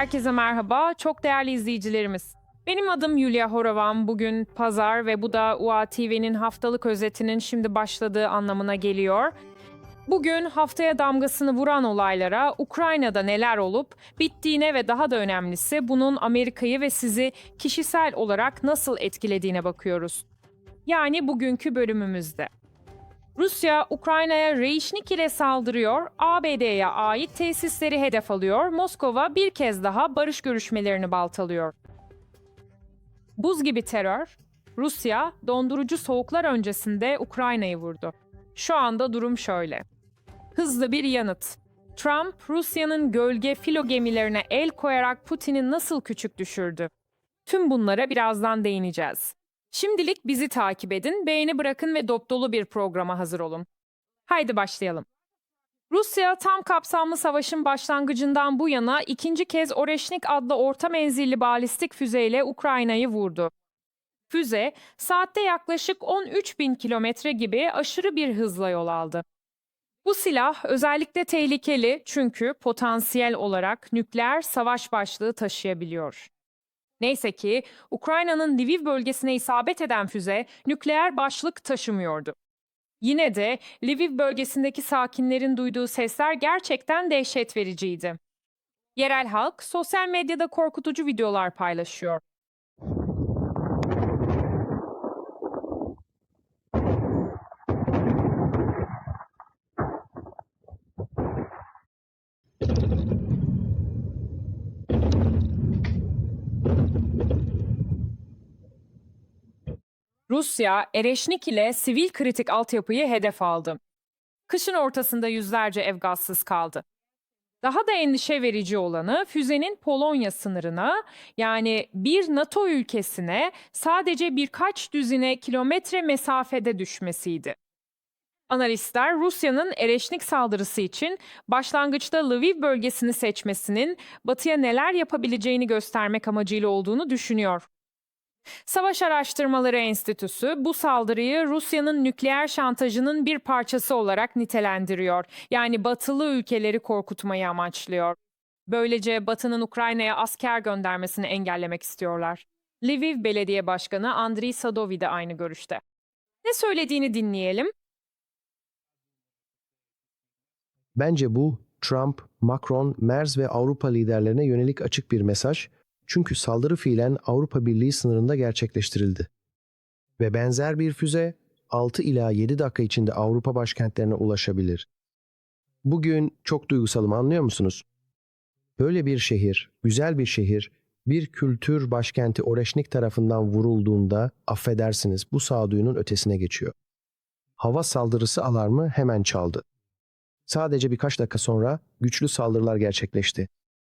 Herkese merhaba, çok değerli izleyicilerimiz. Benim adım Yulia Horovan. Bugün pazar ve bu da UATV'nin haftalık özetinin şimdi başladığı anlamına geliyor. Bugün haftaya damgasını vuran olaylara, Ukrayna'da neler olup bittiğine ve daha da önemlisi bunun Amerika'yı ve sizi kişisel olarak nasıl etkilediğine bakıyoruz. Yani bugünkü bölümümüzde. Rusya, Ukrayna'ya Reyşnik ile saldırıyor, ABD'ye ait tesisleri hedef alıyor, Moskova bir kez daha barış görüşmelerini baltalıyor. Buz gibi terör, Rusya dondurucu soğuklar öncesinde Ukrayna'yı vurdu. Şu anda durum şöyle. Hızlı bir yanıt. Trump, Rusya'nın gölge filo gemilerine el koyarak Putin'i nasıl küçük düşürdü? Tüm bunlara birazdan değineceğiz. Şimdilik bizi takip edin, beğeni bırakın ve dop dolu bir programa hazır olun. Haydi başlayalım. Rusya tam kapsamlı savaşın başlangıcından bu yana ikinci kez Oreşnik adlı orta menzilli balistik füzeyle Ukrayna'yı vurdu. Füze, saatte yaklaşık 13 bin kilometre gibi aşırı bir hızla yol aldı. Bu silah özellikle tehlikeli çünkü potansiyel olarak nükleer savaş başlığı taşıyabiliyor. Neyse ki Ukrayna'nın Lviv bölgesine isabet eden füze nükleer başlık taşımıyordu. Yine de Lviv bölgesindeki sakinlerin duyduğu sesler gerçekten dehşet vericiydi. Yerel halk sosyal medyada korkutucu videolar paylaşıyor. Rusya, Ereşnik ile sivil kritik altyapıyı hedef aldı. Kışın ortasında yüzlerce ev gazsız kaldı. Daha da endişe verici olanı füzenin Polonya sınırına yani bir NATO ülkesine sadece birkaç düzine kilometre mesafede düşmesiydi. Analistler Rusya'nın Ereşnik saldırısı için başlangıçta Lviv bölgesini seçmesinin batıya neler yapabileceğini göstermek amacıyla olduğunu düşünüyor. Savaş Araştırmaları Enstitüsü bu saldırıyı Rusya'nın nükleer şantajının bir parçası olarak nitelendiriyor. Yani batılı ülkeleri korkutmayı amaçlıyor. Böylece Batı'nın Ukrayna'ya asker göndermesini engellemek istiyorlar. Lviv Belediye Başkanı Andriy Sadovi de aynı görüşte. Ne söylediğini dinleyelim. Bence bu Trump, Macron, Merz ve Avrupa liderlerine yönelik açık bir mesaj çünkü saldırı fiilen Avrupa Birliği sınırında gerçekleştirildi. Ve benzer bir füze 6 ila 7 dakika içinde Avrupa başkentlerine ulaşabilir. Bugün çok duygusalım anlıyor musunuz? Böyle bir şehir, güzel bir şehir, bir kültür başkenti Oreşnik tarafından vurulduğunda affedersiniz bu sağduyunun ötesine geçiyor. Hava saldırısı alarmı hemen çaldı. Sadece birkaç dakika sonra güçlü saldırılar gerçekleşti.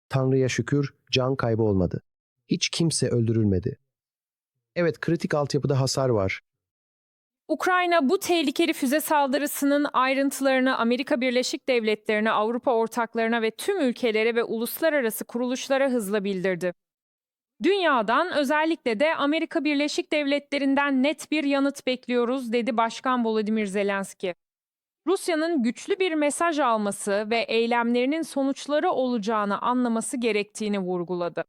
Tanrı'ya şükür can kaybı olmadı. Hiç kimse öldürülmedi. Evet kritik altyapıda hasar var. Ukrayna bu tehlikeli füze saldırısının ayrıntılarını Amerika Birleşik Devletleri'ne, Avrupa ortaklarına ve tüm ülkelere ve uluslararası kuruluşlara hızla bildirdi. Dünyadan özellikle de Amerika Birleşik Devletleri'nden net bir yanıt bekliyoruz dedi Başkan Volodymyr Zelenski. Rusya'nın güçlü bir mesaj alması ve eylemlerinin sonuçları olacağını anlaması gerektiğini vurguladı.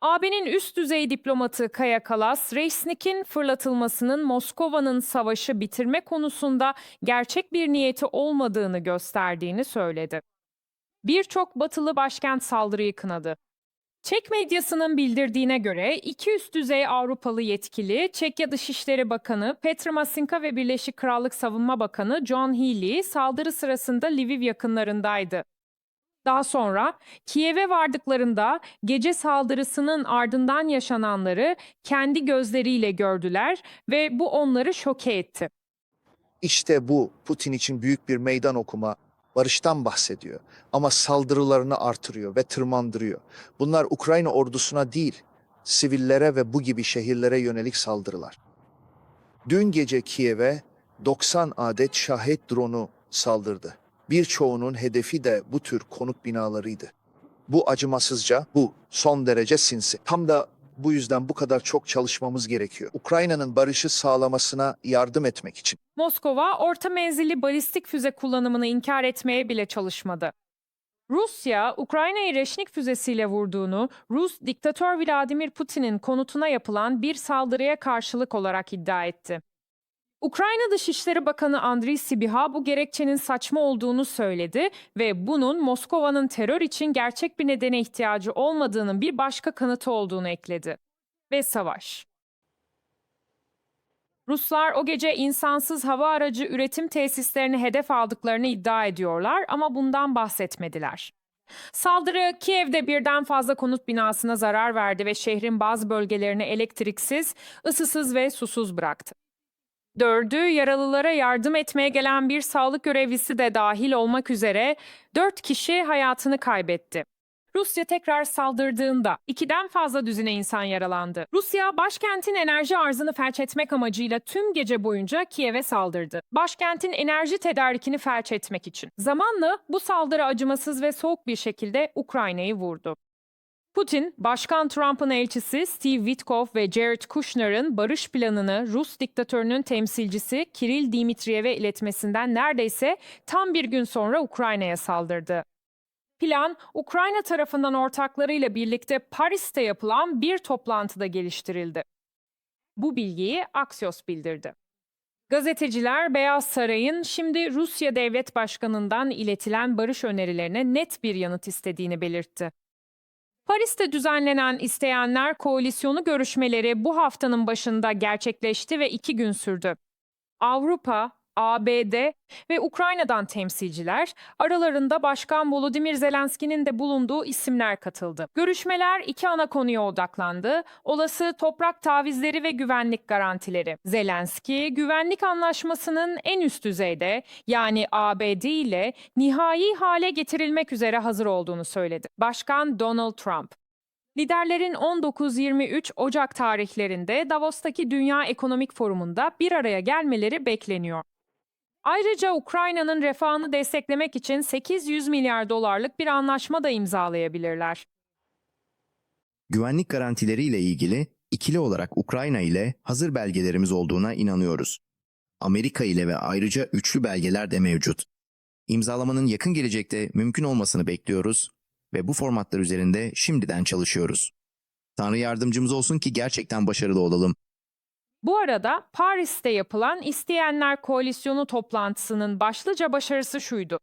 AB'nin üst düzey diplomatı Kaya Kalas, Reisnik'in fırlatılmasının Moskova'nın savaşı bitirme konusunda gerçek bir niyeti olmadığını gösterdiğini söyledi. Birçok batılı başkent saldırıyı kınadı. Çek medyasının bildirdiğine göre iki üst düzey Avrupalı yetkili, Çekya Dışişleri Bakanı Petr Masinka ve Birleşik Krallık Savunma Bakanı John Healey saldırı sırasında Lviv yakınlarındaydı. Daha sonra Kiev'e vardıklarında gece saldırısının ardından yaşananları kendi gözleriyle gördüler ve bu onları şoke etti. İşte bu Putin için büyük bir meydan okuma, barıştan bahsediyor. Ama saldırılarını artırıyor ve tırmandırıyor. Bunlar Ukrayna ordusuna değil, sivillere ve bu gibi şehirlere yönelik saldırılar. Dün gece Kiev'e 90 adet şahit dronu saldırdı. Birçoğunun hedefi de bu tür konut binalarıydı. Bu acımasızca, bu son derece sinsi. Tam da bu yüzden bu kadar çok çalışmamız gerekiyor. Ukrayna'nın barışı sağlamasına yardım etmek için. Moskova orta menzilli balistik füze kullanımını inkar etmeye bile çalışmadı. Rusya, Ukrayna'yı Reşnik füzesiyle vurduğunu, Rus diktatör Vladimir Putin'in konutuna yapılan bir saldırıya karşılık olarak iddia etti. Ukrayna Dışişleri Bakanı Andriy Sibiha bu gerekçenin saçma olduğunu söyledi ve bunun Moskova'nın terör için gerçek bir nedene ihtiyacı olmadığının bir başka kanıtı olduğunu ekledi. Ve savaş. Ruslar o gece insansız hava aracı üretim tesislerini hedef aldıklarını iddia ediyorlar ama bundan bahsetmediler. Saldırı Kiev'de birden fazla konut binasına zarar verdi ve şehrin bazı bölgelerini elektriksiz, ısısız ve susuz bıraktı. Dördü yaralılara yardım etmeye gelen bir sağlık görevlisi de dahil olmak üzere dört kişi hayatını kaybetti. Rusya tekrar saldırdığında ikiden fazla düzine insan yaralandı. Rusya başkentin enerji arzını felç etmek amacıyla tüm gece boyunca Kiev'e saldırdı. Başkentin enerji tedarikini felç etmek için. Zamanla bu saldırı acımasız ve soğuk bir şekilde Ukrayna'yı vurdu. Putin, Başkan Trump'ın elçisi Steve Witkoff ve Jared Kushner'ın barış planını Rus diktatörünün temsilcisi Kirill Dimitriyev'e iletmesinden neredeyse tam bir gün sonra Ukrayna'ya saldırdı. Plan, Ukrayna tarafından ortaklarıyla birlikte Paris'te yapılan bir toplantıda geliştirildi. Bu bilgiyi Axios bildirdi. Gazeteciler Beyaz Saray'ın şimdi Rusya Devlet Başkanı'ndan iletilen barış önerilerine net bir yanıt istediğini belirtti. Paris'te düzenlenen isteyenler koalisyonu görüşmeleri bu haftanın başında gerçekleşti ve iki gün sürdü. Avrupa, ABD ve Ukrayna'dan temsilciler, aralarında Başkan Volodymyr Zelenski'nin de bulunduğu isimler katıldı. Görüşmeler iki ana konuya odaklandı. Olası toprak tavizleri ve güvenlik garantileri. Zelenski, güvenlik anlaşmasının en üst düzeyde yani ABD ile nihai hale getirilmek üzere hazır olduğunu söyledi. Başkan Donald Trump, Liderlerin 19-23 Ocak tarihlerinde Davos'taki Dünya Ekonomik Forumu'nda bir araya gelmeleri bekleniyor. Ayrıca Ukrayna'nın refahını desteklemek için 800 milyar dolarlık bir anlaşma da imzalayabilirler. Güvenlik garantileriyle ilgili ikili olarak Ukrayna ile hazır belgelerimiz olduğuna inanıyoruz. Amerika ile ve ayrıca üçlü belgeler de mevcut. İmzalamanın yakın gelecekte mümkün olmasını bekliyoruz ve bu formatlar üzerinde şimdiden çalışıyoruz. Tanrı yardımcımız olsun ki gerçekten başarılı olalım. Bu arada Paris'te yapılan İsteyenler Koalisyonu toplantısının başlıca başarısı şuydu.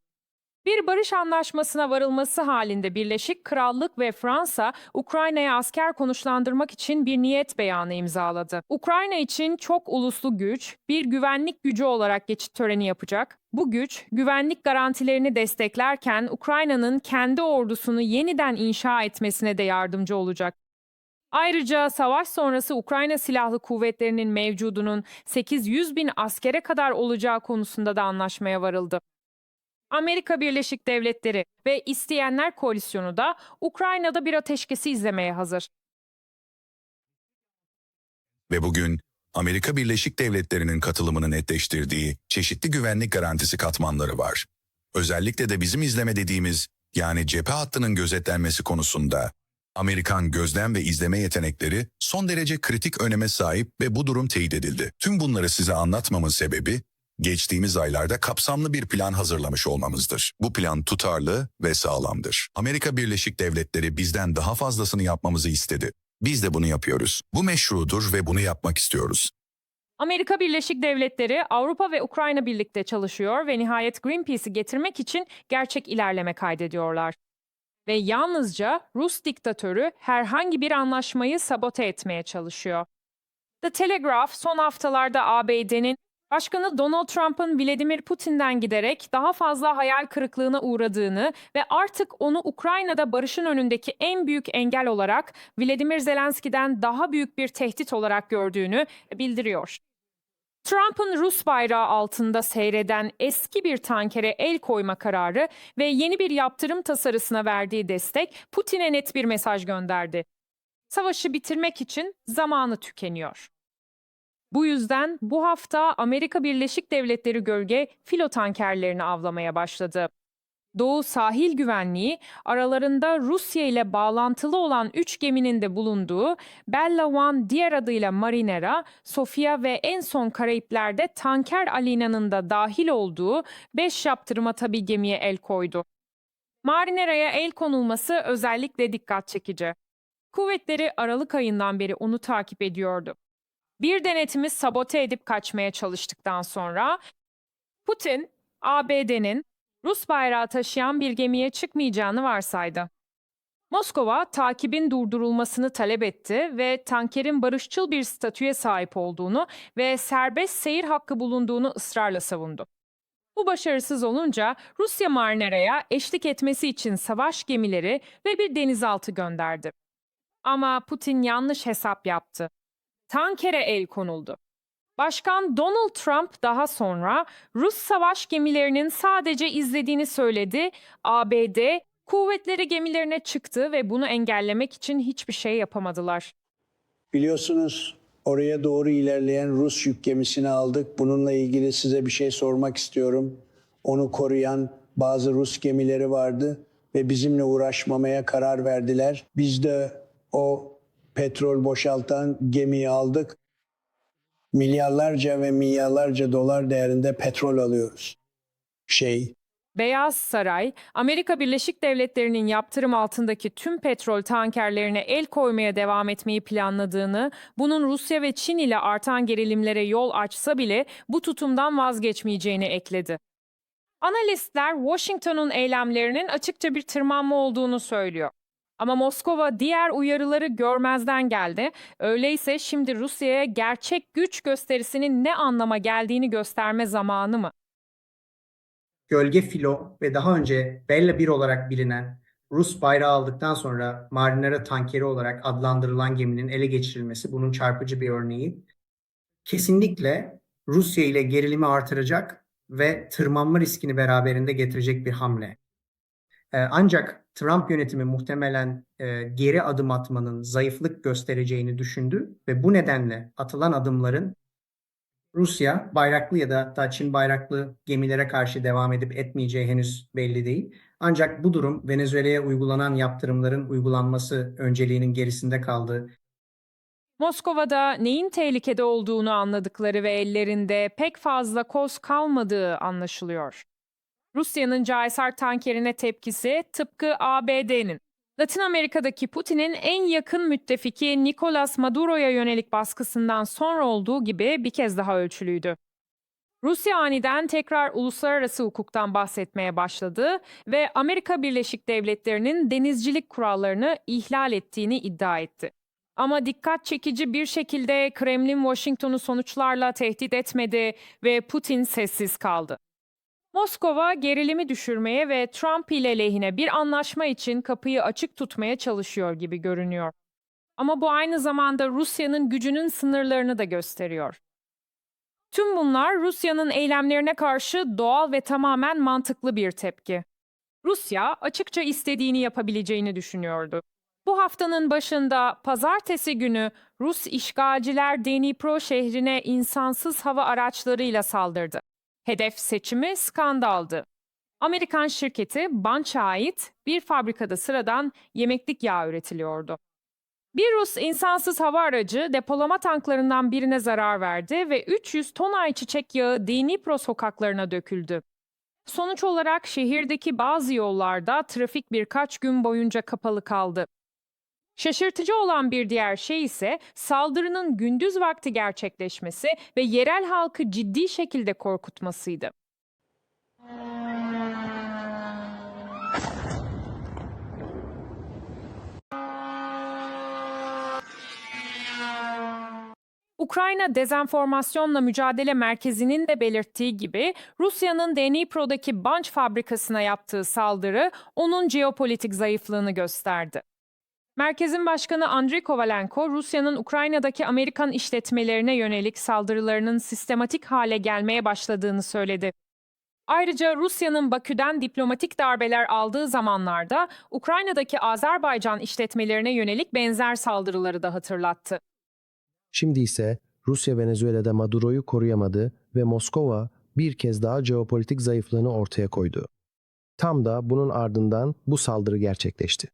Bir barış anlaşmasına varılması halinde Birleşik Krallık ve Fransa, Ukrayna'ya asker konuşlandırmak için bir niyet beyanı imzaladı. Ukrayna için çok uluslu güç, bir güvenlik gücü olarak geçit töreni yapacak. Bu güç, güvenlik garantilerini desteklerken Ukrayna'nın kendi ordusunu yeniden inşa etmesine de yardımcı olacak. Ayrıca savaş sonrası Ukrayna Silahlı Kuvvetleri'nin mevcudunun 800 bin askere kadar olacağı konusunda da anlaşmaya varıldı. Amerika Birleşik Devletleri ve İsteyenler Koalisyonu da Ukrayna'da bir ateşkesi izlemeye hazır. ve bugün Amerika Birleşik Devletleri'nin katılımını netleştirdiği çeşitli güvenlik garantisi katmanları var. Özellikle de bizim izleme dediğimiz yani cephe hattının gözetlenmesi konusunda Amerikan gözlem ve izleme yetenekleri son derece kritik öneme sahip ve bu durum teyit edildi. Tüm bunları size anlatmamın sebebi geçtiğimiz aylarda kapsamlı bir plan hazırlamış olmamızdır. Bu plan tutarlı ve sağlamdır. Amerika Birleşik Devletleri bizden daha fazlasını yapmamızı istedi. Biz de bunu yapıyoruz. Bu meşrudur ve bunu yapmak istiyoruz. Amerika Birleşik Devletleri, Avrupa ve Ukrayna birlikte çalışıyor ve nihayet Greenpeace'i getirmek için gerçek ilerleme kaydediyorlar. Ve yalnızca Rus diktatörü herhangi bir anlaşmayı sabote etmeye çalışıyor. The Telegraph son haftalarda ABD'nin Başkanı Donald Trump'ın Vladimir Putin'den giderek daha fazla hayal kırıklığına uğradığını ve artık onu Ukrayna'da barışın önündeki en büyük engel olarak Vladimir Zelenski'den daha büyük bir tehdit olarak gördüğünü bildiriyor. Trump'ın Rus bayrağı altında seyreden eski bir tankere el koyma kararı ve yeni bir yaptırım tasarısına verdiği destek Putin'e net bir mesaj gönderdi. Savaşı bitirmek için zamanı tükeniyor. Bu yüzden bu hafta Amerika Birleşik Devletleri gölge filo tankerlerini avlamaya başladı. Doğu Sahil Güvenliği aralarında Rusya ile bağlantılı olan 3 geminin de bulunduğu Bella One diğer adıyla Marinera, Sofia ve en son Karayipler'de Tanker Alina'nın da dahil olduğu 5 yaptırıma tabi gemiye el koydu. Marinera'ya el konulması özellikle dikkat çekici. Kuvvetleri Aralık ayından beri onu takip ediyordu. Bir denetimi sabote edip kaçmaya çalıştıktan sonra Putin, ABD'nin Rus bayrağı taşıyan bir gemiye çıkmayacağını varsaydı. Moskova takibin durdurulmasını talep etti ve tankerin barışçıl bir statüye sahip olduğunu ve serbest seyir hakkı bulunduğunu ısrarla savundu. Bu başarısız olunca Rusya Marinera'ya eşlik etmesi için savaş gemileri ve bir denizaltı gönderdi. Ama Putin yanlış hesap yaptı. Tankere el konuldu. Başkan Donald Trump daha sonra Rus savaş gemilerinin sadece izlediğini söyledi. ABD kuvvetleri gemilerine çıktı ve bunu engellemek için hiçbir şey yapamadılar. Biliyorsunuz oraya doğru ilerleyen Rus yük gemisini aldık. Bununla ilgili size bir şey sormak istiyorum. Onu koruyan bazı Rus gemileri vardı ve bizimle uğraşmamaya karar verdiler. Biz de o petrol boşaltan gemiyi aldık. Milyarlarca ve milyarlarca dolar değerinde petrol alıyoruz. Şey, Beyaz Saray, Amerika Birleşik Devletleri'nin yaptırım altındaki tüm petrol tankerlerine el koymaya devam etmeyi planladığını, bunun Rusya ve Çin ile artan gerilimlere yol açsa bile bu tutumdan vazgeçmeyeceğini ekledi. Analistler Washington'un eylemlerinin açıkça bir tırmanma olduğunu söylüyor. Ama Moskova diğer uyarıları görmezden geldi. Öyleyse şimdi Rusya'ya gerçek güç gösterisinin ne anlama geldiğini gösterme zamanı mı? Gölge Filo ve daha önce Bella 1 olarak bilinen Rus bayrağı aldıktan sonra Marinara tankeri olarak adlandırılan geminin ele geçirilmesi bunun çarpıcı bir örneği. Kesinlikle Rusya ile gerilimi artıracak ve tırmanma riskini beraberinde getirecek bir hamle. Ee, Ancak Trump yönetimi muhtemelen e, geri adım atmanın zayıflık göstereceğini düşündü ve bu nedenle atılan adımların Rusya bayraklı ya da hatta Çin bayraklı gemilere karşı devam edip etmeyeceği henüz belli değil. Ancak bu durum Venezuela'ya uygulanan yaptırımların uygulanması önceliğinin gerisinde kaldı. Moskova'da neyin tehlikede olduğunu anladıkları ve ellerinde pek fazla koz kalmadığı anlaşılıyor. Rusya'nın Caysar tankerine tepkisi tıpkı ABD'nin. Latin Amerika'daki Putin'in en yakın müttefiki Nicolas Maduro'ya yönelik baskısından sonra olduğu gibi bir kez daha ölçülüydü. Rusya aniden tekrar uluslararası hukuktan bahsetmeye başladı ve Amerika Birleşik Devletleri'nin denizcilik kurallarını ihlal ettiğini iddia etti. Ama dikkat çekici bir şekilde Kremlin Washington'u sonuçlarla tehdit etmedi ve Putin sessiz kaldı. Moskova gerilimi düşürmeye ve Trump ile lehine bir anlaşma için kapıyı açık tutmaya çalışıyor gibi görünüyor. Ama bu aynı zamanda Rusya'nın gücünün sınırlarını da gösteriyor. Tüm bunlar Rusya'nın eylemlerine karşı doğal ve tamamen mantıklı bir tepki. Rusya açıkça istediğini yapabileceğini düşünüyordu. Bu haftanın başında pazartesi günü Rus işgalciler Dnipro şehrine insansız hava araçlarıyla saldırdı. Hedef seçimi skandaldı. Amerikan şirketi Bunch'a ait bir fabrikada sıradan yemeklik yağ üretiliyordu. Bir Rus insansız hava aracı depolama tanklarından birine zarar verdi ve 300 ton ayçiçek yağı Dnipro sokaklarına döküldü. Sonuç olarak şehirdeki bazı yollarda trafik birkaç gün boyunca kapalı kaldı. Şaşırtıcı olan bir diğer şey ise saldırının gündüz vakti gerçekleşmesi ve yerel halkı ciddi şekilde korkutmasıydı. Ukrayna Dezenformasyonla Mücadele Merkezi'nin de belirttiği gibi Rusya'nın Dnipro'daki Bunch fabrikasına yaptığı saldırı onun jeopolitik zayıflığını gösterdi. Merkezin başkanı Andriy Kovalenko, Rusya'nın Ukrayna'daki Amerikan işletmelerine yönelik saldırılarının sistematik hale gelmeye başladığını söyledi. Ayrıca Rusya'nın Bakü'den diplomatik darbeler aldığı zamanlarda Ukrayna'daki Azerbaycan işletmelerine yönelik benzer saldırıları da hatırlattı. Şimdi ise Rusya Venezuela'da Maduro'yu koruyamadı ve Moskova bir kez daha jeopolitik zayıflığını ortaya koydu. Tam da bunun ardından bu saldırı gerçekleşti.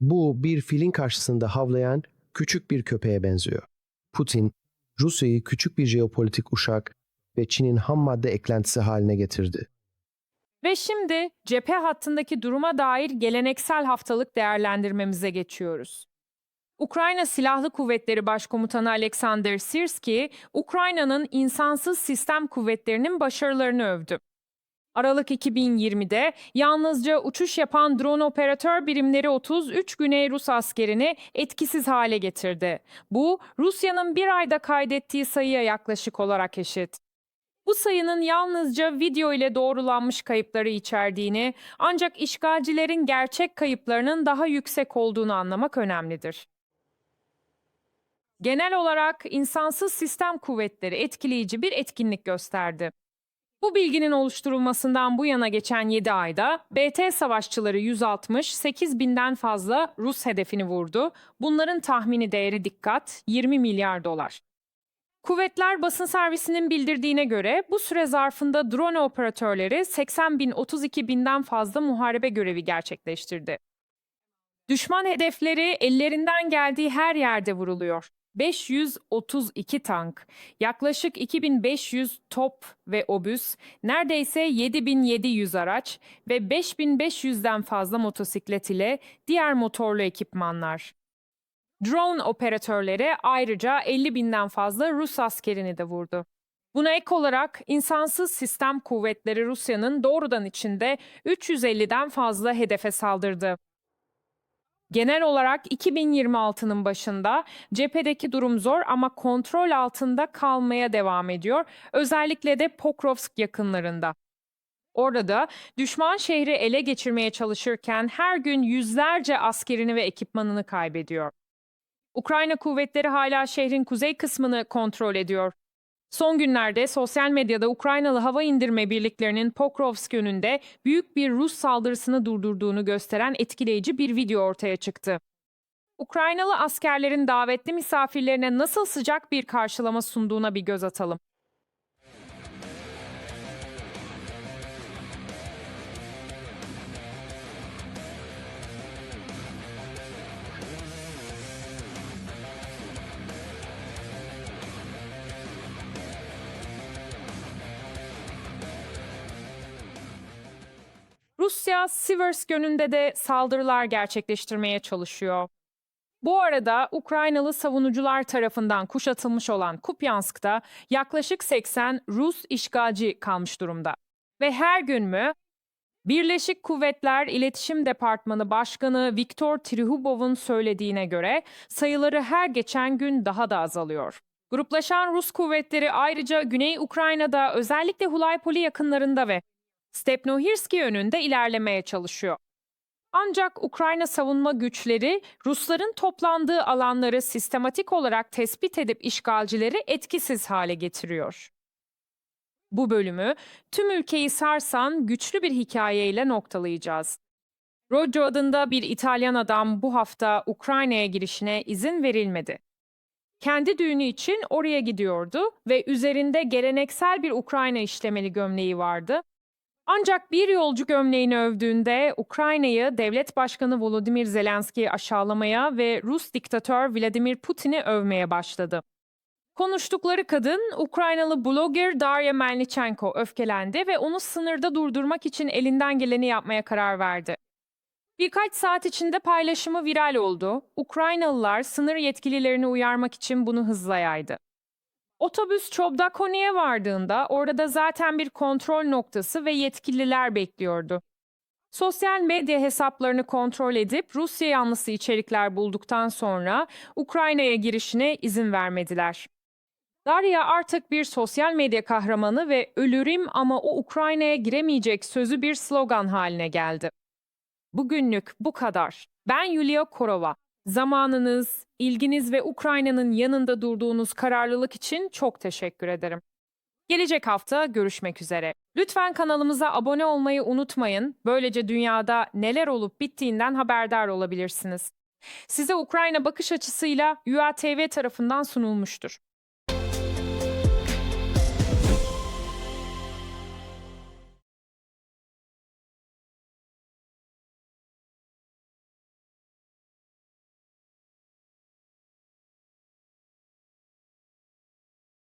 Bu bir filin karşısında havlayan küçük bir köpeğe benziyor. Putin, Rusya'yı küçük bir jeopolitik uşak ve Çin'in ham madde eklentisi haline getirdi. Ve şimdi cephe hattındaki duruma dair geleneksel haftalık değerlendirmemize geçiyoruz. Ukrayna Silahlı Kuvvetleri Başkomutanı Alexander Sirski, Ukrayna'nın insansız sistem kuvvetlerinin başarılarını övdü. Aralık 2020'de yalnızca uçuş yapan drone operatör birimleri 33 Güney Rus askerini etkisiz hale getirdi. Bu, Rusya'nın bir ayda kaydettiği sayıya yaklaşık olarak eşit. Bu sayının yalnızca video ile doğrulanmış kayıpları içerdiğini, ancak işgalcilerin gerçek kayıplarının daha yüksek olduğunu anlamak önemlidir. Genel olarak insansız sistem kuvvetleri etkileyici bir etkinlik gösterdi. Bu bilginin oluşturulmasından bu yana geçen 7 ayda BT savaşçıları 160, 8 binden fazla Rus hedefini vurdu. Bunların tahmini değeri dikkat 20 milyar dolar. Kuvvetler basın servisinin bildirdiğine göre bu süre zarfında drone operatörleri 80 bin 32 binden fazla muharebe görevi gerçekleştirdi. Düşman hedefleri ellerinden geldiği her yerde vuruluyor. 532 tank, yaklaşık 2500 top ve obüs, neredeyse 7700 araç ve 5500'den fazla motosiklet ile diğer motorlu ekipmanlar. Drone operatörleri ayrıca 50 binden fazla Rus askerini de vurdu. Buna ek olarak insansız sistem kuvvetleri Rusya'nın doğrudan içinde 350'den fazla hedefe saldırdı. Genel olarak 2026'nın başında cephedeki durum zor ama kontrol altında kalmaya devam ediyor. Özellikle de Pokrovsk yakınlarında. Orada düşman şehri ele geçirmeye çalışırken her gün yüzlerce askerini ve ekipmanını kaybediyor. Ukrayna kuvvetleri hala şehrin kuzey kısmını kontrol ediyor. Son günlerde sosyal medyada Ukraynalı hava indirme birliklerinin Pokrovsk yönünde büyük bir Rus saldırısını durdurduğunu gösteren etkileyici bir video ortaya çıktı. Ukraynalı askerlerin davetli misafirlerine nasıl sıcak bir karşılama sunduğuna bir göz atalım. Rusya Siversk yönünde de saldırılar gerçekleştirmeye çalışıyor. Bu arada Ukraynalı savunucular tarafından kuşatılmış olan Kupyansk'ta yaklaşık 80 Rus işgalci kalmış durumda. Ve her gün mü? Birleşik Kuvvetler İletişim Departmanı Başkanı Viktor Trihubov'un söylediğine göre sayıları her geçen gün daha da azalıyor. Gruplaşan Rus kuvvetleri ayrıca Güney Ukrayna'da özellikle Hulaypoli yakınlarında ve Stepnohirski yönünde ilerlemeye çalışıyor. Ancak Ukrayna savunma güçleri Rusların toplandığı alanları sistematik olarak tespit edip işgalcileri etkisiz hale getiriyor. Bu bölümü tüm ülkeyi sarsan güçlü bir hikayeyle noktalayacağız. Roggio adında bir İtalyan adam bu hafta Ukrayna'ya girişine izin verilmedi. Kendi düğünü için oraya gidiyordu ve üzerinde geleneksel bir Ukrayna işlemeli gömleği vardı ancak bir yolcu gömleğini övdüğünde Ukrayna'yı devlet başkanı Volodymyr Zelenski'yi aşağılamaya ve Rus diktatör Vladimir Putin'i övmeye başladı. Konuştukları kadın Ukraynalı blogger Darya Melnichenko öfkelendi ve onu sınırda durdurmak için elinden geleni yapmaya karar verdi. Birkaç saat içinde paylaşımı viral oldu. Ukraynalılar sınır yetkililerini uyarmak için bunu hızla yaydı. Otobüs Çobdakoni'ye vardığında orada zaten bir kontrol noktası ve yetkililer bekliyordu. Sosyal medya hesaplarını kontrol edip Rusya yanlısı içerikler bulduktan sonra Ukrayna'ya girişine izin vermediler. Darya artık bir sosyal medya kahramanı ve ölürüm ama o Ukrayna'ya giremeyecek sözü bir slogan haline geldi. Bugünlük bu kadar. Ben Yulia Korova. Zamanınız, ilginiz ve Ukrayna'nın yanında durduğunuz kararlılık için çok teşekkür ederim. Gelecek hafta görüşmek üzere. Lütfen kanalımıza abone olmayı unutmayın. Böylece dünyada neler olup bittiğinden haberdar olabilirsiniz. Size Ukrayna bakış açısıyla UATV tarafından sunulmuştur.